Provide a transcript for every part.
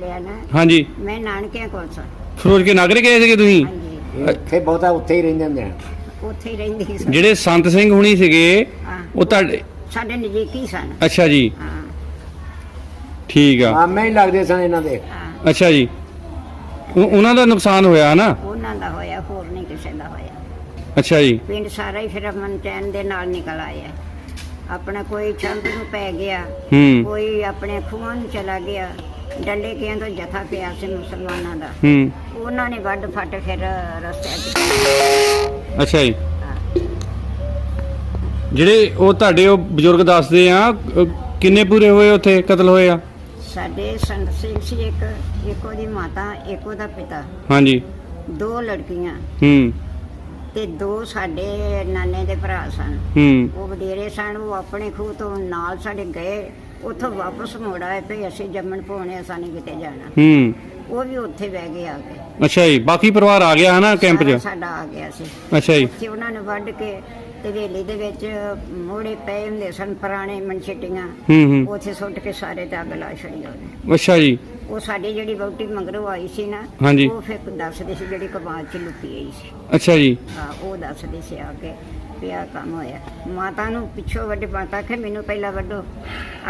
ਲਿਆ ਨਾ। ਹਾਂਜੀ। ਮੈਂ ਨਾਨਕਿਆਂ ਕੋਲ ਸਾਂ ਫਿਰੋਜ਼ ਕੇ ਨਾਗਰੇ ਗਏ ਸੀਗੇ ਤੁਸੀਂ? ਹਾਂਜੀ। ਇੱਥੇ ਬਹੁਤਾ ਉੱਥੇ ਹੀ ਰਹਿੰਦੇ ਹੁੰਦੇ ਆ। ਉੱਥੇ ਹੀ ਰਹਿੰਦੀ ਸਾਂ। ਜਿਹੜੇ ਸੰਤ ਸਿੰਘ ਹੁਣੀ ਸੀਗੇ ਹਾਂ। ਉਹ ਤੁਹਾਡੇ ਸਾਡੇ ਨਜ਼ਦੀਕੀ ਸਨ। ਅੱਛਾ ਜੀ। ਹਾਂ। ਠੀਕ ਆ। ਮਾਮੇ ਹੀ ਲੱਗਦੇ ਸਨ ਇਹਨਾਂ ਦੇ। ਹਾਂ। ਅੱਛਾ ਜੀ। ਉਹ- ਉਹਨਾਂ ਦਾ ਨੁਕਸਾਨ ਹੋਇਆ ਨਾ ਉਹਨਾਂ ਦਾ ਹੋਇਆ ਹੋਰ ਨਹੀਂ ਕਿਸੇ ਦਾ ਹੋਇਆ। ਅੱਛਾ ਜੀ। ਪਿੰਡ ਸਾਰਾ ਹੀ ਫਿਰ ਅਮਨ ਚੈਨ ਦੇ ਨਾਲ ਨਿਕਲ ਆਇਆ। ਆਪਣਾ ਕੋਈ ਚੰਦ ਨੂੰ ਪੈ ਗਿਆ ਹੂੰ। ਕੋਈ ਆਪਣੇ ਖੂਹਾਂ ਨੂੰ ਚਲਾ ਗਿਆ। ਡੰਡੇ ਕਿਆਂ ਤੋਂ ਜਥਾ ਪਿਆ ਸੀ ਮੁਸਲਮਾਨਾਂ ਦਾ। ਹੂੰ। ਉਹਨਾਂ ਨੇ ਵੱਡ ਫੱਟ ਫਿਰ ਰਸਤੇ 'ਚ ਅੱਛਾ ਜੀ। ਜਿਹੜੇ ਉਹ ਤੁਹਾਡੇ ਉਹ ਬਜ਼ੁਰਗ ਦੱਸਦੇ ਆ ਅਹ ਕਿੰਨੇ ਪੂਰੇ ਹੋਏ ਉੱਥੇ ਕਤਲ ਹੋਏ ਆ? ਸਾਡੇ ਸੰਤ ਸਿੰਘ ਸੀ ਇੱਕ ਇੱਕ ਉਹਦੀ ਮਾਤਾ ਇੱਕ ਉਹਦਾ ਪਿਤਾ। ਹਾਂਜੀ। ਦੋ ਲੜਕੀਆਂ। ਹੂੰ। ਤੇ ਦੋ ਸਾਡੇ ਨਾਨੇ ਦੇ ਭਰਾ ਸਨ। ਹੂੰ। ਉਹ ਵਡੇਰੇ ਸਨ ਉਹ ਆਪਣੇ ਖੂਹ ਤੋਂ ਨਾਲ ਸਾਡੇ ਗਏ। ਉੱਥੋਂ ਵਾਪਸ ਮੁੜ ਆਏ ਤੇ ਅਸੀਂ ਜੰਮਣ ਪੋਣੇ ਅਸਾਂ ਨਹੀਂ ਕਿਤੇ ਜਾਣਾ। ਹੂੰ। ਉਹ ਵੀ ਉੱਥੇ ਬਹਿ ਗਏ ਆ ਕੇ। ਅੱਛਾ ਜੀ ਬਾਕੀ ਪਰਿਵਾਰ ਆ ਗਿਆ ਹਨਾ ਕੈਂਪ 'ਚ? ਸਾਡਾ ਆ ਗਿਆ ਸੀ। ਅੱਛਾ ਜੀ। ਤੇ ਉਹਨਾਂ ਨੇ ਵੱਢ ਕੇ ਤੇ ਹਵੇਲੀ ਦੇ ਵਿੱਚ ਮੋੜੇ ਪਏ ਹੁੰਦੇ ਸਨ ਪੁਰਾਣੇ ਮਨਛਟੀਆਂ। ਹੂੰ ਹੂੰ। ਉੱਥੇ ਸੁੱਟ ਕੇ ਸਾਰੇ ਤੇ ਅੱਗ ਲਾ ਛੜੀ ਉਹਨੇ। ਅੱਛਾ ਜੀ। ਉਹ ਸਾਡੀ ਜਿਹੜੀ ਵਹੁਟੀ ਮਗਰੋਂ ਆਈ ਸੀ ਨਾ ਹਾਂਜੀ। ਉਹ ਫਿਰ ਦੱਸਦੇ ਸੀ ਜਿਹੜੀ ਕਬਾਦ ਚ ਲੁਕੀ ਆਈ ਸੀ। ਅੱਛਾ ਜੀ। ਹਾਂ ਉਹ ਦੱਸਦੇ ਸੀ ਆ ਕੇ। ਆਹ ਕੰਮ ਹੋਇਆ। ਮਾਤਾ ਨੂੰ ਪਿੱਛੋਂ ਵੱਡੇ ਮਾਤਾ ਆਖੇ ਮੈਨੂੰ ਪਹਿਲਾਂ ਵੱਡੋ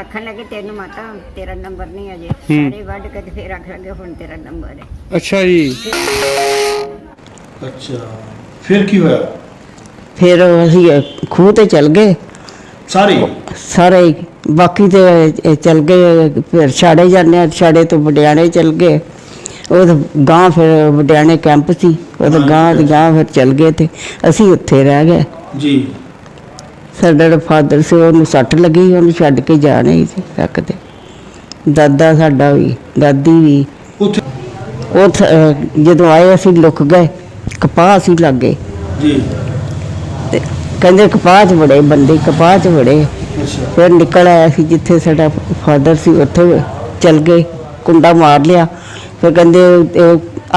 ਆਖਣ ਲੱਗੇ ਤੈਨੂੰ ਮਾਤਾ ਤੇਰਾ ਨੰਬਰ ਨਹੀਂ ਅਜੇ। ਸਾਰੇ ਵੱਢ ਕੇ ਤੇ ਫਿਰ ਆਖਣ ਲੱਗੇ ਹੁਣ ਤੇਰਾ ਨੰਬਰ ਹੈ। ਅੱਛਾ ਜੀ। ਅੱਛਾ। ਫਿਰ ਕੀ ਹੋਇਆ? ਫਿਰ ਅਸੀਂ ਖੂਹ ਤੇ ਚਲ ਗਏ। ਸਾਰੇ? ਸਾਰੇ ਹੀ। ਬਾਕੀ ਤੇ ਇਹ ਚਲ ਗਏ ਫਿਰ ਛਾੜੇ ਜਾਂਦੇ ਆ ਛਾੜੇ ਤੋਂ ਵਡਿਆਣੇ ਚਲ ਗਏ। ਉਹ ਗਾਂ ਫਿਰ ਵਡਿਆਣੇ ਕੈਂਪ ਸੀ। ਉਹ ਤਾਂ ਗਾਂ ਦੀ ਗਾਂ ਫਿਰ ਚਲ ਗਏ ਤੇ ਅਸੀਂ ਉੱਥੇ ਰਹਿ ਗਏ। ਜੀ। ਸਾਡਾ ਫਾਦਰ ਸੀ ਉਹਨੂੰ ਸੱਟ ਲੱਗੀ ਉਹਨੂੰ ਛੱਡ ਕੇ ਜਾ ਨਹੀਂ ਸੀ ਸਕਦੇ। ਦਾਦਾ ਸਾਡਾ ਵੀ ਦਾਦੀ ਵੀ। ਉੱਥੇ ਉਹ ਥ- ਜਦੋਂ ਆਏ ਅਸੀਂ ਲੁਕ ਗਏ। ਕਪਾਹ ਅਸੀਂ ਲੱਗ। ਗਏ ਜੀ। ਤੇ ਕਹਿੰਦੇ ਕਪਾਹ 'ਚ ਬੜੇ ਬੰਦੇ ਕਪਾਹ 'ਚ ਬੜੇ ਅੱਛਾ। ਫਿਰ ਨਿਕਲ ਆਇਆ ਸੀ ਜਿੱਥੇ ਸਾਡਾ ਫਾਦਰ ਸੀ ਉੱਥੇ ਚਲ ਗਏ। ਕੁੰਡਾ ਮਾਰ ਲਿਆ। ਫਿਰ ਕਹਿੰਦੇ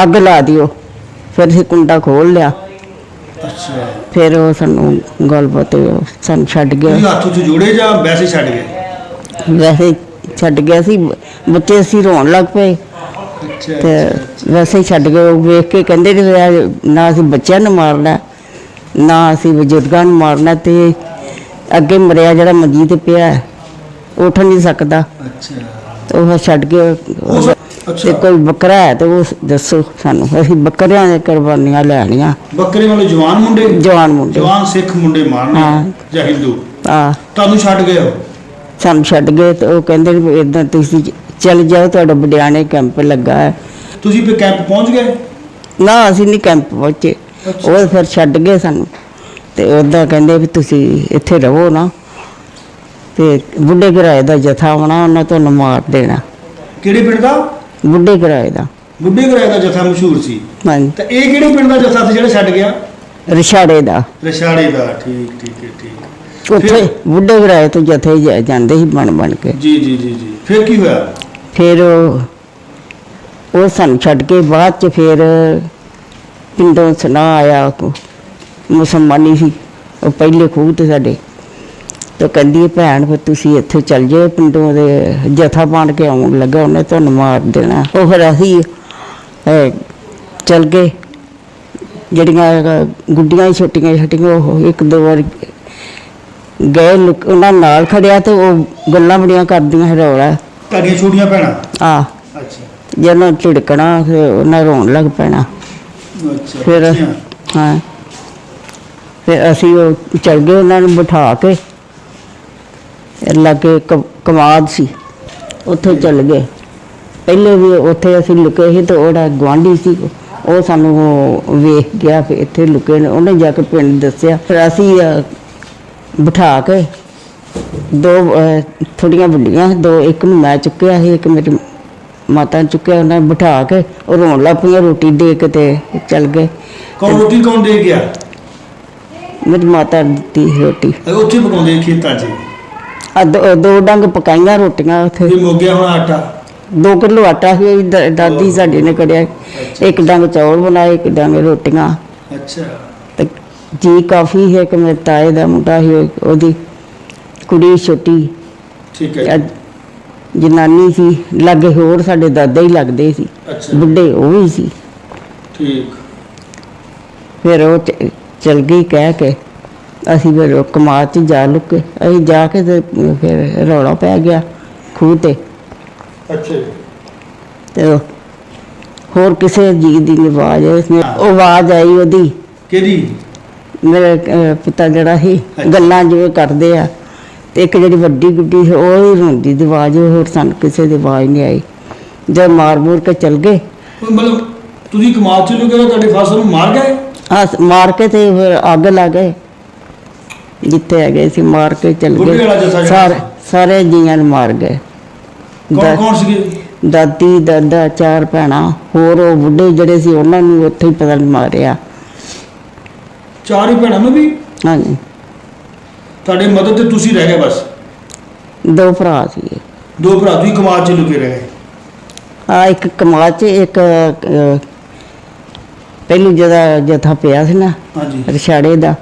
ਅੱਗ ਲਾ ਦਿਓ। ਫਿਰ ਅਸੀਂ ਕੁੰਡਾ ਖੋਲ ਲਿਆ। ਅੱਛਾ। ਫਿਰ ਉਹ ਸਾਨੂੰ ਗੱਲਬਾਤ ਉਹ ਸਾਨੂੰ ਛੱਡ ਤੁਸੀਂ ਗਿਆ ਹੱਥ ਉੱਤੇ ਜੋੜੇ ਜਾਂ ਵੈਸੇ ਛੱਡ ਗਏ? ਵੈਸੇ ਛੱਡ ਗਿਆ ਸੀ। ਬੱਚੇ ਅਸੀਂ ਰੋਣ ਲੱਗ ਪਏ। ਅੱਛਾ ਤੇ ਵੈਸੇ ਹੀ ਛੱਡ ਗਏ। ਉਹ ਵੇਖ ਕੇ ਕਹਿੰਦੇ ਨੇ ਵੀ ਇਹ ਨਾ ਅਸੀਂ ਬੱਚਿਆਂ ਨੂੰ ਮਾਰਨਾ ਨਾ ਅਸੀਂ ਬਜ਼ੁਰਗਾਂ ਨੂੰ ਮਾਰਨਾ ਤੇ ਅੱਗੇ ਮਰਿਆ ਜਿਹੜਾ ਮੰਜੀ ਤੇ ਪਿਆ ਹੈ, ਉੱਠ ਨਹੀਂ ਸਕਦਾ। ਅੱਛਾ। ਤੇ ਉਹ ਛੱਡ ਉਸ- ਤੇ ਕੋਈ ਬੱਕਰਾ ਹੈ ਤੇ ਉਹ ਦੱਸੋ ਸਾਨੂੰ। ਅਸੀਂ ਬੱਕਰਿਆਂ ਦੇ ਕੁਰਬਾਨੀਆਂ ਲੈਣੀਆਂ। ਬੱਕਰੇ ਵਾਲੇ ਜਵਾਨ ਮੁੰਡੇ? ਜਵਾਨ ਮੁੰਡੇ। ਜਵਾਨ ਸਿੱਖ ਮੁੰਡੇ ਮਾਰਨੇ ਹਾਂ। ਜਾਂ ਹਿੰਦੂ ਆ ਤੁਹਾਨੂੰ ਛੱਡ ਗਏ ਹੋ ਸਾਨੂੰ ਛੱਡ ਗਏ ਤੇ ਉਹ ਕਹਿੰਦੇ ਵੀ ਇਦਾਂ ਤੁਸੀਂ ਚਲ ਜਾਓ ਤੁਹਾਡਾ ਬਡਿਆਣੇ ਕੈਂਪ ਲੱਗਾ ਹੈ। ਤੁਸੀਂ ਫਿਰ ਕੈਂਪ ਪਹੁੰਚ ਗਏ? ਨਾ ਅਸੀਂ ਨਹੀਂ ਕੈਂਪ ਪਹੁੰਚੇ। ਅੱਛਾ। ਉਹ ਫਿਰ ਛੱਡ ਗਏ ਸਾਨੂੰ। ਤੇ ਉਹਦਾ ਕਹਿੰਦੇ ਵੀ ਤੁਸੀਂ ਇੱਥੇ ਰਹੋ ਨਾ। ਤੇ ਬੁੱਢੇ ਘਰਾਏ ਦਾ ਜਥਾ ਆਉਣਾ ਉਹਨਾਂ ਤੁਹਾਨੂੰ ਮਾਰ ਦੇਣਾ। ਕਿਹੜੇ ਪਿੰਡ ਦਾ? ਬੁੱਢੇ ਘਰਾਏ ਦਾ। ਬੁੱਢੇ ਘਰਾਏ ਦਾ ਜਥਾ ਮਸ਼ਹੂਰ ਸੀ। ਹਾਂਜੀ। ਤਾਂ ਇਹ ਕਿਹੜੇ ਪਿੰਡ ਦਾ ਜਥਾ ਸੀ ਜਿਹੜਾ ਛੱਡ ਗਿਆ? ਰਿਸ਼ਾੜੇ ਦਾ। ਰਸ਼ਾੜੇ ਦਾ ਠੀਕ ਠੀਕ ਹੈ, ਠੀਕ। ਉੱਥੇ? ਬੁੱਢੇ ਘਰਾਏ ਤੋਂ ਜਥੇ ਜਾ- ਜਾਂਦੇ ਸੀ ਬਣ ਬਣ ਕੇ। ਜੀ ਜੀ ਜੀ ਜੀ। ਫਿਰ ਕੀ ਹੋਇਆ? ਫਿਰ ਉਹ ਉਹ ਸਾਨੂੰ ਛੱਡ ਕੇ ਬਾਅਦ ਚ ਫਿਰ ਪਿੰਡੋਂ ਸੁਨਾ ਆਇਆ ਕੋ ਮੁਸਲਮਾਨੀ ਸੀ। ਉਹ ਪਹਿਲੇ ਖੂਹ ਤੇ ਸਾਡੇ। ਤੇ ਕਹਿੰਦੀ ਭੈਣ ਫਿਰ ਤੁਸੀਂ ਇੱਥੇ ਚੱਲ ਜਾਓ ਪਿੰਡੋਂ ਦੇ ਜਥਾ ਬਣ ਕੇ ਆਉਣ ਲੱਗਾ ਉਹਨੇ ਤੁਹਾਨੂੰ ਮਾਰ ਦੇਣਾ। ਉਹ ਫਿਰ ਅਸੀਂ ਅਹ, ਚੱਲ ਗਏ। ਜਿਹੜੀਆਂ ਅਹ, ਗੁੱਡੀਆਂ ਛੋਟੀਆਂ ਛੋਟੀਆਂ ਉਹ ਇੱਕ ਦੋ ਵਾਰ ਗਏ ਲੁਕ- ਉਹਨਾਂ ਨਾਲ ਖੜਿਆ ਤੇ ਉਹ ਗੱਲਾਂ ਬੜੀਆਂ ਕਰਦੀਆਂ ਰੌਲਾ ਤੁਹਾਡੀਆਂ ਛੋਟੀਆਂ ਭੈਣਾਂ? ਆ ਅੱਛਾ। ਜਦੋਂ ਝਿੜਕਣਾ ਫਿਰ ਉਹਨਾਂ ਰੋਣ ਲੱਗ ਪੈਣਾ। ਅੱਛਾ ਫਿਰ। ਹਾਂ। ਫਿਰ ਅਸੀਂ ਉਹ ਚਲ ਗਏ ਉਹਨਾਂ ਨੂੰ ਬਿਠਾ ਕੇ। ਲਾਗੇ ਕ- ਕਮਾਦ ਸੀ ਉੱਥੇ ਚਲ ਗਏ। ਪਹਿਲੇ ਵੀ ਉੱਥੇ ਅਸੀਂ ਲੁਕੇ ਸੀ ਤੇ ਉਹਦਾ ਗਵਾਂਢੀ ਸੀ। ਉਹ ਸਾਨੂੰ ਉਹ ਵੇਖ ਗਿਆ ਫਿਰ ਇੱਥੇ ਲੁਕੇ ਨੇ। ਉਹਨੇ ਜਾ ਕੇ ਪਿੰਡ ਦੱਸਿਆ। ਫਿਰ ਅਸੀਂ ਬਿਠਾ ਕੇ ਦੋ ਥੋੜੀਆਂ ਵੱਡੀਆਂ ਦੋ ਇੱਕ ਨੂੰ ਮੈਂ ਚੁੱਕਿਆ ਸੀ ਇੱਕ ਮੇਰੀ ਮਾਤਾ ਚੁੱਕਿਆ। ਉਹਨਾਂ ਬਿਠਾ ਕੇ ਉਹ ਰੋਣ ਲੱਗ ਪਈਆਂ ਰੋਟੀ ਦੇ ਕੇ ਤੇ ਚੱਲ ਗਏ। ਕੌਣ ਰੋਟੀ ਕੌਣ ਦੇ ਗਿਆ? ਮੇਰੀ ਮਾਤਾ ਦਿੱਤੀ ਰੋਟੀ। ਉੱਥੇ ਪਕਾਉਂਦੇ ਖੇਤਾਂ 'ਚ। ਆ ਦੋ ਦੋ ਡੰਗ ਪਕਾਈਆਂ ਰੋਟੀਆਂ ਉੱਥੇ। ਇਹ ਮੁੱਕ ਗਿਆ ਹੁਣ ਆਟਾ। 2 ਕਿਲੋ ਆਟਾ ਸੀ ਦਾ- ਦਾਦੀ ਸਾਡੀ ਨੇ ਕੜਿਆ। ਇੱਕ ਡੰਗ ਚੌਲ ਬਣਾਏ ਇੱਕ ਡੰਗ ਰੋਟੀਆਂ। ਅੱਛਾ। ਤੇ ਜੀ ਕਾਫੀ ਹੈ ਕਿ ਮੇਰੇ ਤਾਏ ਦਾ ਮੁੰਡਾ ਸੀ ਉਹ- ਉਹਦੀ ਕੁੜੀ ਛੋਟੀ। ਠੀਕ ਹੈ। ਜੀ। ਅੱਜ ਜਨਾਨੀ ਸੀ ਲਾਗੇ ਹੋਰ ਸਾਡੇ ਦਾਦਾ ਹੀ ਲੱਗਦੇ ਸੀ। ਅੱਛਾ। ਬੁੱਢੇ ਉਹ ਵੀ ਸੀ। ਠੀਕ। ਫਿਰ ਉਹ ਚ- ਚਲ ਗਈ ਕਹਿ ਕੇ। ਅਸੀਂ ਫਿਰ ਕਮਾਦ 'ਚ ਜਾ ਲੁਕੇ। ਅਸੀਂ ਜਾ ਕੇ ਤੇ ਫਿਰ ਰੌਲਾ ਪੈ ਗਿਆ ਖੂਹ ਤੇ। ਅੱਛਾ ਜੀ। ਤੇ ਉਹ ਹੋਰ ਕਿਸੇ ਜੀ ਦੀ ਆਵਾਜ਼ ਉਸਨੇ ਉਹ ਆਵਾਜ਼ ਆਈ ਉਹਦੀ। ਕਿਹਦੀ? ਮੇਰੇ ਅਹ, ਪਿਤਾ ਜਿਹੜਾ ਸੀ। ਗੱਲਾਂ ਜਿਵੇਂ ਕਰਦੇ ਆ। ਤੇ ਇੱਕ ਜਿਹੜੀ ਵੱਡੀ ਗੁੱਡੀ ਸੀ ਉਹ ਹੀ ਰੋਂਦੀ ਦੀ ਆਵਾਜ਼ ਹੋਰ ਸਾਨੂੰ ਕਿਸੇ ਦੀ ਆਵਾਜ਼ ਨਹੀਂ ਆਈ। ਜਦ ਮਾਰ ਮੂਰ ਕੇ ਚਲ ਗਏ। ਉਹ ਮਤਲਬ ਤੁਸੀਂ ਕਮਾਲ ਚ ਲੋਗੇ ਤੁਹਾਡੇ ਫਸਲ ਨੂੰ ਮਾਰ ਗਏ? ਆ ਮਾਰ ਕੇ ਤੇ ਫਿਰ ਅੱਗ ਲਾ ਗਏ। ਜਿੱਥੇ ਹੈਗੇ ਸੀ ਮਾਰ ਕੇ ਚਲ ਗਏ। ਜਿਹੜਾ ਸਾਰੇ। ਸਾਰੇ ਜੀਆਂ ਨੂੰ ਮਾਰ ਗਏ। ਕੌਣ ਕੌਣ ਸੀਗੇ? ਦਾਦੀ ਦਾਦਾ ਚਾਰ ਭੈਣਾਂ ਹੋਰ ਉਹ ਬੁੱਢੇ ਜਿਹੜੇ ਸੀ ਉਹਨਾਂ ਨੂੰ ਉੱਥੇ ਹੀ ਪਤਾ ਨਹੀਂ ਮਾਰਿਆ। ਚਾਰ ਹੀ ਭੈਣਾਂ ਨੂੰ ਵੀ? ਹਾਂਜੀ। ਤੁਹਾਡੇ ਮਦਦ ਤੇ ਤੁਸੀਂ ਰਹਿ ਗਏ ਬਸ? ਦੋ ਭਰਾ ਸੀ ਦੋ ਭਰਾ ਤੁਸੀਂ ਕਮਾਲ ਚ ਲੁਕੇ ਰਹਿ। ਆ ਇੱਕ ਕਮਾਲ ਚ ਇੱਕ ਅਹ, ਪਹਿਲੂ ਜਿਹਦਾ ਜਥਾ ਪਿਆ ਸੀ ਨਾ ਹਾਂਜੀ। ਰਛਾੜੇ ਦਾ।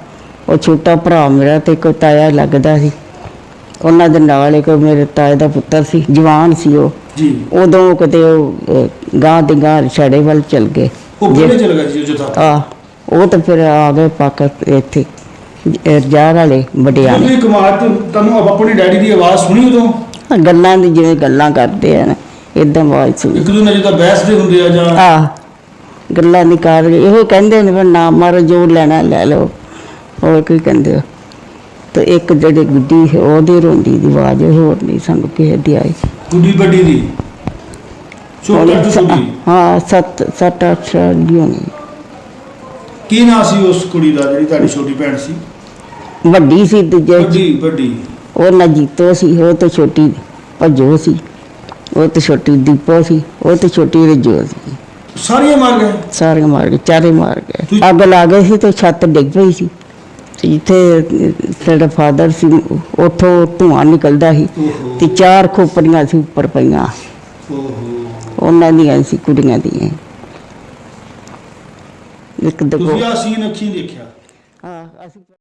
ਉਹ ਛੋਟਾ ਭਰਾ ਮੇਰਾ ਤੇ ਕੋਈ ਤਾਇਆ ਲੱਗਦਾ ਸੀ। ਉਹਨਾਂ ਦੇ ਨਾਲ ਇੱਕ ਮੇਰੇ ਤਾਏ ਦਾ ਪੁੱਤਰ ਸੀ ਜਵਾਨ ਸੀ ਉਹ। ਜੀ। ਉਦੋਂ ਕਿਤੇ ਉਹ ਗਾਂ ਦੇ ਗਾਂ ਰਛਾੜੇ ਵੱਲ ਚਲ ਗਏ। ਉਹ ਜੇ- ਕਿਹੜੇ ਚਲ ਗਏ ਸੀ ਉਹ ਜਥਾ ਆ ਉਹ ਤਾਂ ਫਿਰ ਆ ਗਏ ਪਾਕ ਇੱਥੇ ਰਜਾਰ ਵਾਲੇ ਬਟਿਆਲੇ ਤੁਸੀਂ ਕਮਾਲ ਤੇ ਤੁਹਾਨੂੰ ਆਪ- ਆਪਣੇ ਡੈਡੀ ਦੀ ਆਵਾਜ਼ ਸੁਣੀ ਉਦੋਂ? ਗੱਲਾਂ ਦੀ ਜਿਵੇਂ ਗੱਲਾਂ ਕਰਦੇ ਆ ਨਾ ਇਦਾਂ ਆਵਾਜ਼ ਸੁਣੀ। ਇੱਕ ਦੂਜੇ ਜਿੱਦਾਂ ਬਹਿਸਦੇ ਹੁੰਦੇ ਆ ਜਾਂ ਆ ਗੱਲਾਂ ਨਹੀਂ ਕਰ ਰਹੇ ਇਹੋ ਕਹਿੰਦੇ ਨੇ ਨਾ ਮਾਰੋ ਜੋ ਲੈਣਾ ਲੈ ਲਓ। ਹੋਰ ਕੀ ਕਹਿੰਦੇ ਆ? ਤੇ ਇੱਕ ਜਿਹੜੀ ਗੁੱਡੀ ਸੀ, ਉਹਦੀ ਰੋਂਦੀ ਦੀ ਆਵਾਜ਼ ਹੋਰ ਨਹੀਂ ਸਾਨੂੰ ਕਿਸੇ ਦੀ ਆਈ। ਗੁੱਡੀ ਵੱਡੀ ਦੀ? ਛੋਟਾ ਤੇ ਛੋਟੀ ਹਾਂ ਸੱਤ ਸੱਤ ਅੱਠ ਸਾਲ ਦੀ ਹੋਣੀ। ਕੀ ਨਾਂ ਸੀ ਉਸ ਕੁੜੀ ਦਾ ਜਿਹੜੀ ਤੁਹਾਡੀ ਛੋਟੀ ਭੈਣ ਸੀ? ਵੱਡੀ ਸੀ ਦੂਜੇ। ਵੱਡੀ ਵੱਡੀ। ਉਹ ਨਾ ਜੀਤੋ ਸੀ ਉਹ ਤੇ ਛੋਟੀ ਭੱਜੋ ਸੀ। ਉਹ ਤੇ ਛੋਟੀ ਦੀਪੋ ਸੀ ਉਹ ਤੇ ਛੋਟੀ ਰਜੋ ਸੀ। ਸਾਰੀਆਂ ਮਾਰ ਗਏ? ਸਾਰੇ ਮਾਰ ਗਏ ਚਾਰੇ ਮਾਰ ਗਏ। ਅੱਗ ਲਾ ਗਈ ਸੀ ਤੇ ਛੱਤ ਡਿੱਗ ਪਈ ਸੀ। ਅਹ, ਸਾਡਾ ਫਾਦਰ ਸੀ ਉੱਥੋਂ ਧੂਆਂ ਨਿਕਲਦਾ ਸੀ ਤੇ ਚਾਰ ਖੋਪੜੀਆਂ ਸੀ ਉੱਪਰ ਪਈਆਂ। ਉਹਨਾਂ ਦੀਆਂ ਸੀ ਕੁੜੀਆਂ ਦੀਆਂ। ਇੱਕ ਦੋ ਤੁਸੀਂ ਆ ਸੀਨ ਅੱਖੀਂ ਦੇਖਿਆ? ਹਾਂ ਅਸੀਂ